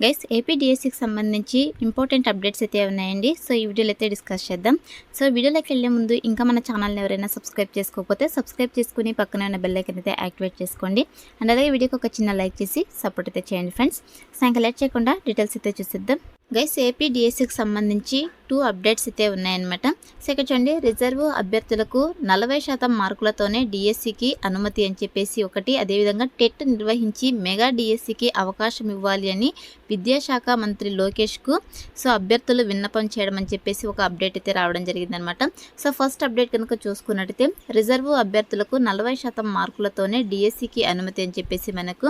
guys ఏపీడిఎస్సికి సంబంధించి important updates అయితే ఉన్నాయండి. సో ఈ వీడియోలో అయితే డిస్కస్ చేద్దాం. సో వీడియోలోకి వెళ్ళే ముందు ఇంకా మన ఛానల్ని ఎవరైనా సబ్స్క్రైబ్ చేసుకోకపోతే సబ్స్క్రైబ్ చేసుకుని పక్కన ఉన్న బెల్ ఐకన్ అయితే యాక్టివేట్ చేసుకోండి. అండ్ అలాగే వీడియోకి ఒక చిన్న లైక్ చేసి సపోర్ట్ అయితే చేయండి ఫ్రెండ్స్ సో ఇంకా లేట్ చేయకుండా డీటెయిల్స్ అయితే చూసిద్దాం. గైస్ ఏపీడిఎస్సికి సంబంధించి టూ అప్డేట్స్ అయితే ఉన్నాయన్నమాట. సో ఇక్కడ చూడండి రిజర్వ్ అభ్యర్థులకు నలభై శాతం మార్కులతోనే డిఎస్సికి అనుమతి అని చెప్పేసి ఒకటి అదేవిధంగా టెట్ నిర్వహించి మెగా డిఎస్సికి అవకాశం ఇవ్వాలి అని విద్యాశాఖ మంత్రి లోకేష్కు సో అభ్యర్థులు విన్నపం చేయడం అని చెప్పేసి ఒక అప్డేట్ అయితే రావడం జరిగిందనమాట సో ఫస్ట్ అప్డేట్ కనుక చూసుకున్నట్టయితే రిజర్వ్ అభ్యర్థులకు నలభై శాతం మార్కులతోనే డిఎస్సికి అనుమతి అని చెప్పేసి మనకు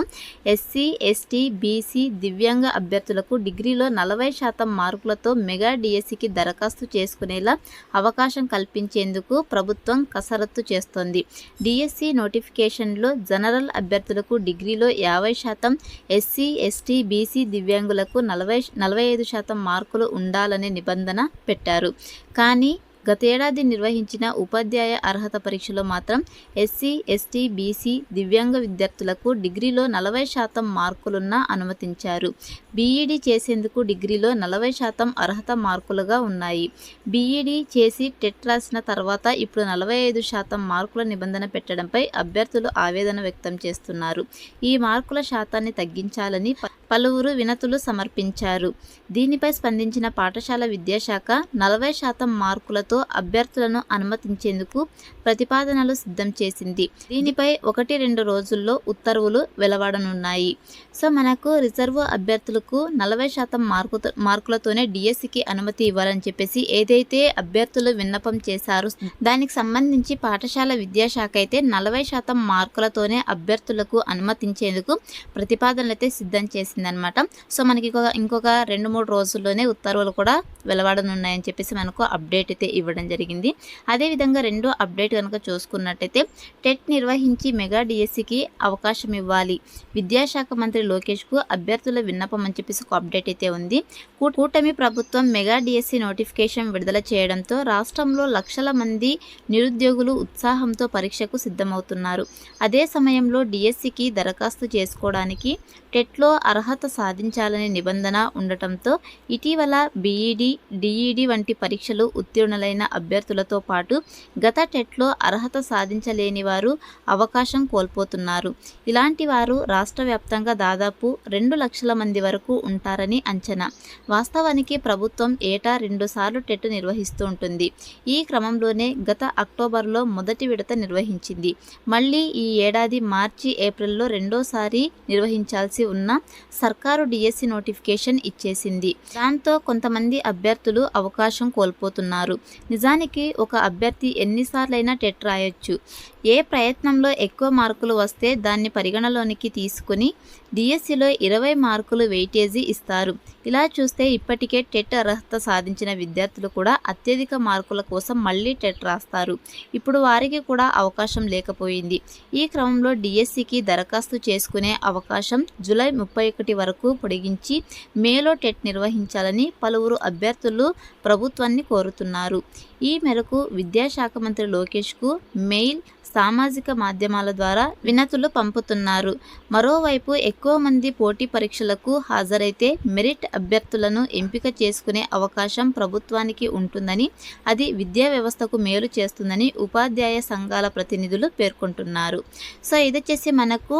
ఎస్సీ ఎస్టీ బీసీ దివ్యాంగ అభ్యర్థులకు డిగ్రీలో నలభై శాతం మార్కులతో మెగా డిఎస్సికి దరఖాస్తు చేసుకునేలా అవకాశం కల్పించేందుకు ప్రభుత్వం కసరత్తు చేస్తోంది. డిఎస్సి నోటిఫికేషన్లో జనరల్ అభ్యర్థులకు డిగ్రీలో యాభై శాతం ఎస్సీ ఎస్టీ బీసీ దివ్యాంగులకు నలభై నలభై ఐదు శాతం మార్కులు ఉండాలనే నిబంధన పెట్టారు. కానీ గతేడాది నిర్వహించిన ఉపాధ్యాయ అర్హత పరీక్షలో మాత్రం ఎస్సీ ఎస్టీ బీసీ దివ్యాంగ విద్యార్థులకు డిగ్రీలో నలభై శాతం మార్కులున్న అనుమతించారు. బీఈడీ చేసేందుకు డిగ్రీలో నలభై శాతం అర్హత మార్కులుగా ఉన్నాయి. బీఈడీ చేసి టెట్ రాసిన తర్వాత ఇప్పుడు నలభై ఐదు శాతం మార్కుల నిబంధన పెట్టడంపై అభ్యర్థులు ఆవేదన వ్యక్తం చేస్తున్నారు. ఈ మార్కుల శాతాన్ని తగ్గించాలని పలువురు వినతులు సమర్పించారు. దీనిపై స్పందించిన పాఠశాల విద్యాశాఖ నలభై శాతం మార్కులతో అభ్యర్థులను అనుమతించేందుకు ప్రతిపాదనలు సిద్ధం చేసింది. దీనిపై ఒకటి రెండు రోజుల్లో ఉత్తర్వులు వెలువడనున్నాయి. సో మనకు రిజర్వ్ అభ్యర్థులకు నలభై శాతం మార్కు మార్కులతోనే డిఎస్సికి అనుమతి ఇవ్వాలని చెప్పేసి ఏదైతే అభ్యర్థులు విన్నపం చేశారో దానికి సంబంధించి పాఠశాల విద్యాశాఖ అయితే నలభై శాతం మార్కులతోనే అభ్యర్థులకు అనుమతించేందుకు ప్రతిపాదనలు అయితే సిద్ధం చేసిందనమాట సో మనకి ఇంకొక రెండు మూడు రోజుల్లోనే ఉత్తర్వులు కూడా వెలువడనున్నాయని చెప్పేసి మనకు అప్డేట్ అయితే ఇవ్వడం జరిగింది. అదేవిధంగా రెండో అప్డేట్ కనుక చూసుకున్నట్టయితే టెట్ నిర్వహించి మెగా డిఎస్సికి అవకాశం ఇవ్వాలి. విద్యాశాఖ మంత్రి లోకేష్కు అభ్యర్థుల విన్నపం అని చెప్పేసి ఒక అప్డేట్ అయితే ఉంది. కూటమి ప్రభుత్వం మెగా డిఎస్సి నోటిఫికేషన్ విడుదల చేయడంతో రాష్ట్రంలో లక్షల మంది నిరుద్యోగులు ఉత్సాహంతో పరీక్షకు సిద్ధమవుతున్నారు. అదే సమయంలో డిఎస్సికి దరఖాస్తు చేసుకోవడానికి టెట్లో అర్హత సాధించాలనే నిబంధన ఉండటంతో ఇటీవల బీఈడి డిఈడి వంటి పరీక్షలు ఉత్తీర్ణులైన అభ్యర్థులతో పాటు గత టెట్లో అర్హత సాధించలేని వారు అవకాశం కోల్పోతున్నారు. ఇలాంటి వారు రాష్ట్ర వ్యాప్తంగా దాదాపు రెండు లక్షల మంది వరకు ఉంటారని అంచనా. వాస్తవానికి ప్రభుత్వం ఏటా రెండుసార్లు టెట్ నిర్వహిస్తూ ఉంటుంది. ఈ క్రమంలోనే గత అక్టోబర్లో మొదటి విడత నిర్వహించింది. మళ్ళీ ఈ ఏడాది మార్చి ఏప్రిల్లో రెండోసారి నిర్వహించాల్సి ఉన్న సర్కారు డిఎస్సి నోటిఫికేషన్ ఇచ్చేసింది. దాంతో కొంతమంది అభ్యర్థులు అవకాశం కోల్పోతున్నారు. నిజానికి ఒక అభ్యర్థి ఎన్నిసార్లైనా టెట్ రాయొచ్చు. ఏ ప్రయత్నంలో ఎక్కువ మార్కులు వస్తే దాన్ని పరిగణలోనికి తీసుకుని డిఎస్సిలో ఇరవై మార్కులు వెయిటేజీ ఇస్తారు. ఇలా చూస్తే ఇప్పటికే టెట్ అర్హత సాధించిన విద్యార్థులు కూడా అత్యధిక మార్కుల కోసం మళ్ళీ టెట్ రాస్తారు. ఇప్పుడు వారికి కూడా అవకాశం లేకపోయింది. ఈ క్రమంలో డిఎస్సికి దరఖాస్తు చేసుకునే అవకాశం జూలై ముప్పై ఒకటి వరకు పొడిగించి మేలో టెట్ నిర్వహించాలని పలువురు అభ్యర్థులు ప్రభుత్వాన్ని కోరుతున్నారు. ఈ మేరకు విద్యాశాఖ మంత్రి లోకేష్కు మెయిల్ సామాజిక మాధ్యమాల ద్వారా వినతులు పంపుతున్నారు. మరోవైపు ఎక్కువ మంది పోటీ పరీక్షలకు హాజరైతే మెరిట్ అభ్యర్థులను ఎంపిక చేసుకునే అవకాశం ప్రభుత్వానికి ఉంటుందని అది విద్యా వ్యవస్థకు మేలు చేస్తుందని ఉపాధ్యాయ సంఘాల ప్రతినిధులు పేర్కొంటున్నారు. సో ఇది వచ్చేసి మనకు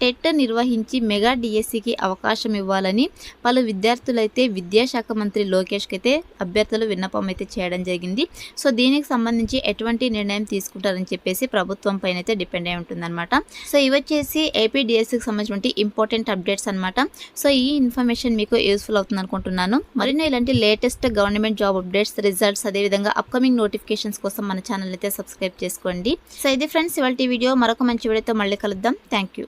టెట్ నిర్వహించి మెగా డిఎస్సికి అవకాశం ఇవ్వాలని పలు విద్యార్థులైతే విద్యాశాఖ మంత్రి లోకేష్కి అయితే అభ్యర్థులు విన్నపం అయితే చేయడం జరిగింది. సో దీనికి సంబంధించి ఎటువంటి నిర్ణయం తీసుకుంటారని చెప్పేసి ప్రభుత్వం పైన అయితే డిపెండ్ అయి ఉంటుందన్నమాట. సో ఇవి వచ్చేసి ఏపీ డిఎస్సికి సంబంధించిన ఇంపార్టెంట్ అప్డేట్స్ అనమాట సో ఈ ఇన్ఫర్మేషన్ మీకు యూస్ఫుల్ అవుతుంది అనుకుంటున్నాను. మరిన్ని ఇలాంటి latest government job updates results అదేవిధంగా అప్కమింగ్ నోటిఫికేషన్స్ కోసం మన ఛానల్ అయితే సబ్స్క్రైబ్ చేసుకోండి. సో ఇది ఫ్రెండ్స్ ఇవాళ వీడియో. మరొక మంచి వీడియోతో మళ్ళీ కలుద్దాం. Thank you.